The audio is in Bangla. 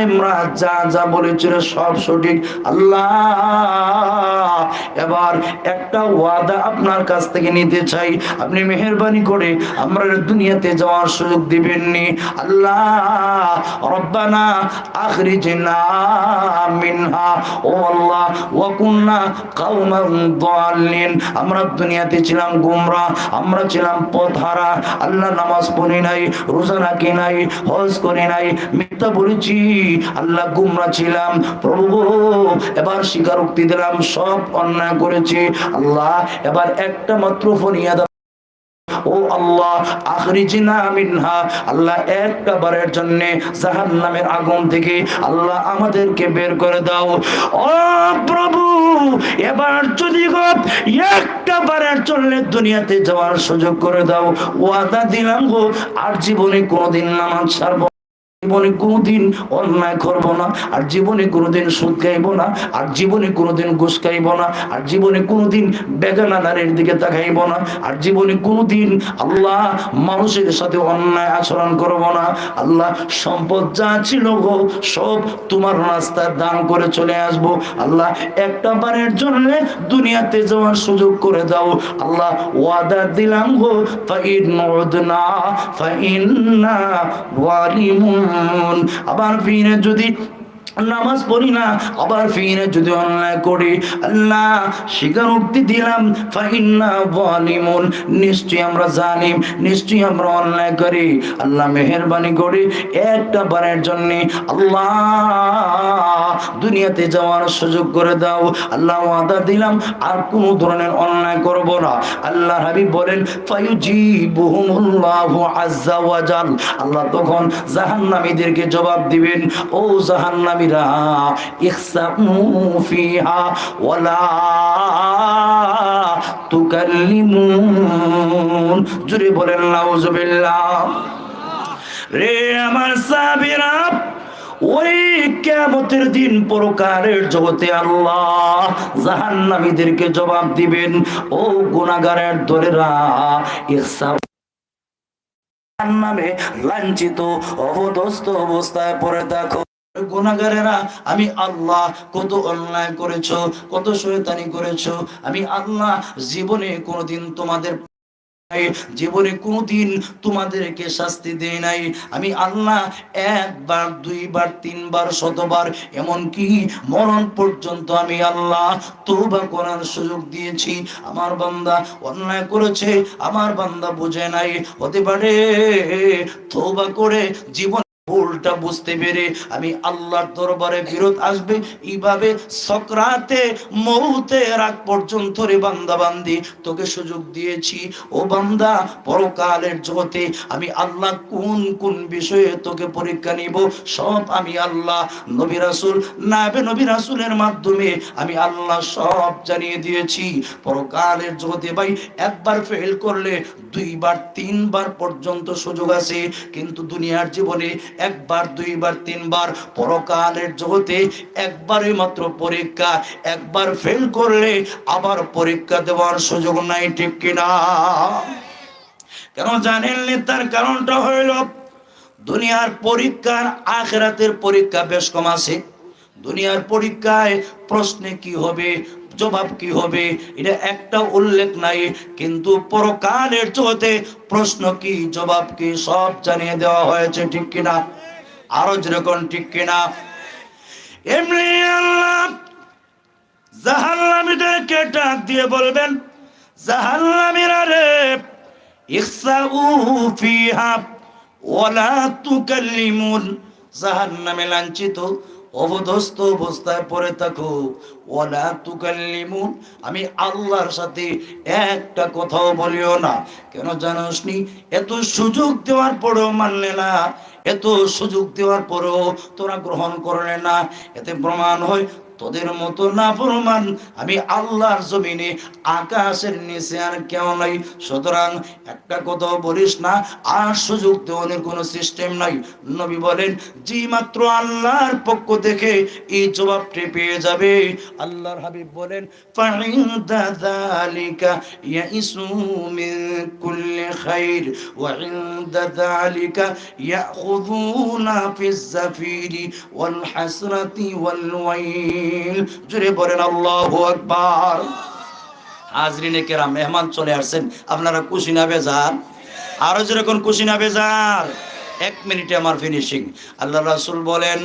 ইমরান যা যা বলেছিল সব সঠিক। আল্লাহ, এবার একটা ওয়াদা আপনার কাছ থেকে নিতে চাই। আপনি মেহরবানি করে আমরা দুনিয়াতে যাওয়ার সুযোগ দিবেননি। আল্লাহ, রব্বানা মিনহা। ও আল্লাহ আমরা দুনিয়াতে ছিলাম গুমরা আমরা ছিলাম পথহারা। আল্লাহ নামাজ পড়ি নাই, রোজা রাখি নাই, হজ করি নাই। মিথ্যা বলেছি। আল্লাহ গুমরা ছিলাম। প্রভু, এবার স্বীকারোক্তি দিলাম, সব অন্যায় করেছি। আল্লাহ, এবার একটা মাত্র ফরিয়াদ ও আল্লাহ আখরিজিনা মিনহা। আল্লাহ, একটা বারের জন্য জাহান্নামের আগুন থেকে আল্লাহ আমাদেরকে বের করে দাও। ও প্রভু, এবার যদি গো একটা বারের জন্য দুনিয়াতে যাওয়ার সুযোগ করে দাও। ওয়াদা দিলাম গো, আর জীবনে কোনোদিন নামাজ ছাড়বো জীবনে কোনোদিন অন্যায় করব না, আর জীবনে কোনোদিন সুদ খাইবো না, আর জীবনে কোনোদিন ঘুষ খাইবো না, আর জীবনে কোনোদিন বেগানা নারীর দিকে তাকাইবো না, আর জীবনে কোনোদিন আল্লাহ মানুষের সাথে অন্যায় আচরণ করব না। আল্লাহ সম্পদ যা ছিল গো, সব তোমার রাস্তায় দান করে চলে আসব। আল্লাহ একটা বারের জন্য দুনিয়াতে যাওয়ার সুযোগ করে দাও। আল্লাহ ওয়াদা দিলাম গো, ফাইন নদনা ফাইন্না ওয়ালিমুন। আবার ফিরে যদি নামাজ পড়ি না, আবার ফিরে যদি অন্যায় করি, আল্লাহ স্বীকারোক্তি দিলাম, ফাইন্না জালিমুন নিশ্চয়ই আমরা জানিম নিশ্চয়ই আমরা অন্যায় করি। আল্লাহ মেহেরবানি করি, একটা বারের জন্য আল্লাহ দুনিয়াতে যাওয়ার সুযোগ করে দাও। আল্লাহ ওয়াদা দিলাম, আর কোনো ধরনের অন্যায় করব না। আল্লাহ হাবিব বলেন, ফায়ুজিবুহুমুল্লাহু আজ্জা ওয়া জাল আল্লাহ তখন জাহান্নামীদেরকে জবাব দিবেন, ও জুরে বলেন রে আমার সাবিরা ওই কেমতের দিন পরকারের জগতে আল্লাহ জাহান্নামীদেরকে জবাব দিবেন, ও গুনাগারের দরেরা ইহসা নামে লাঞ্ছিত অবদস্ত অবস্থায় পড়ে দেখো গুনাগারেরা আমি আল্লাহ কত অন্যায় করেছ, কত শয়তানি করেছ, আমি আল্লাহ জীবনে কোনোদিন তোমাদের জীবনে কোনোদিন তোমাদেরকে শাস্তি দেই নাই। আমি আল্লাহ একবার, দুইবার, তিনবার, শতবার, এমনকি মরণ পর্যন্ত আমি আল্লাহ তৌবা করার সুযোগ দিয়েছি। আমার বান্দা অন্যায় করেছে, আমার বান্দা বুঝে নাই। হতে পারে তৌবা করে জীবন ভুলটা বুঝতে পেরে আমি আল্লাহর দরবারে ফেরত আসবে। এইভাবে সকরাতে, মৌতে রাগ পর্যন্ত রে বান্দা বান্দি তোকে সুযোগ দিয়েছি। ও বান্দা, পরকালের জগতে আমি আল্লাহ কোন কোন বিষয়ে তোকে পরীক্ষা নিব? সব আমি আল্লাহ নবী রাসূল, নাবে নবী রাসূলের মাধ্যমে আমি আল্লাহ সব জানিয়ে দিয়েছি। পরকালের জগতে ভাই, একবার ফেল করলে দুইবার, তিনবার পর্যন্ত সুযোগ আছে। কিন্তু দুনিয়ার জীবনে একবার, দুইবার, তিনবার, পরকালের জগতে একবারই মাত্র পরীক্ষা। একবার ফেল করলে আবার পরীক্ষা দেওয়ার সুযোগ নাই, ঠিক কিনা কেন জানেননি? তার কারণটা হইল, দুনিয়ার পরীক্ষার আখেরাতের পরীক্ষা বেশ কম আছে। দুনিয়ার পরীক্ষায় প্রশ্নে কি হবে? জবাব কি হবে? এটা একটা উল্লেখ নাই, কিন্তু পরকালের জগতে প্রশ্ন কি, জবাব কি, সব জানিয়ে দেওয়া হয়েছে, ঠিক কিনা? আরও যেরকম ঠিক কিনা? এমনি ডাক দিয়ে বলবেন রে জাহান্নামে লাঞ্ছিত অবদস্ত অবস্থায় পড়ে থাকো। ওলা তুকাল্লিমুন, আমি আল্লাহর সাথে একটা কথাও বলিও না। কেন জানোস নি এত সুযোগ দেওয়ার পরেও মানলে না, এত সুযোগ দেওয়ার পরেও তোরা গ্রহণ করলে না। এতে প্রমাণ হয় তোদের মতো না ফরমান আমি আল্লাহর জমিনে আকাশের নিচে আর কেউ নাই। সুতরাং একটা কথা বলিস না, আর সুযোগ দেওয়ানোর কোনো সিস্টেম নাই। নবী বলেন যে মাত্র আল্লাহর পক্ষ থেকে এই জবাবটি পেয়ে যাবে। আল্লাহর হাবিব বলেন ফাইন্দা যালিকা ইয়াইসু মিন কুল্লি খাইর ওয়া ইনদা যালিকা ইয়াখুযুনা ফিজ জাফিরি ওয়াল হাসরাতি ওয়াল ওয়াইল জুড়ে বলেন, আল্লাহু আকবার। হাজরিনে কেরাম, মেহমান চলে আসছেন। আপনারা খুশি না বেজার? আরও যেরকম খুশি না বেজার? এক মিনিটে আমার ফিনিশিং আল্লাহ রাসুল বলেন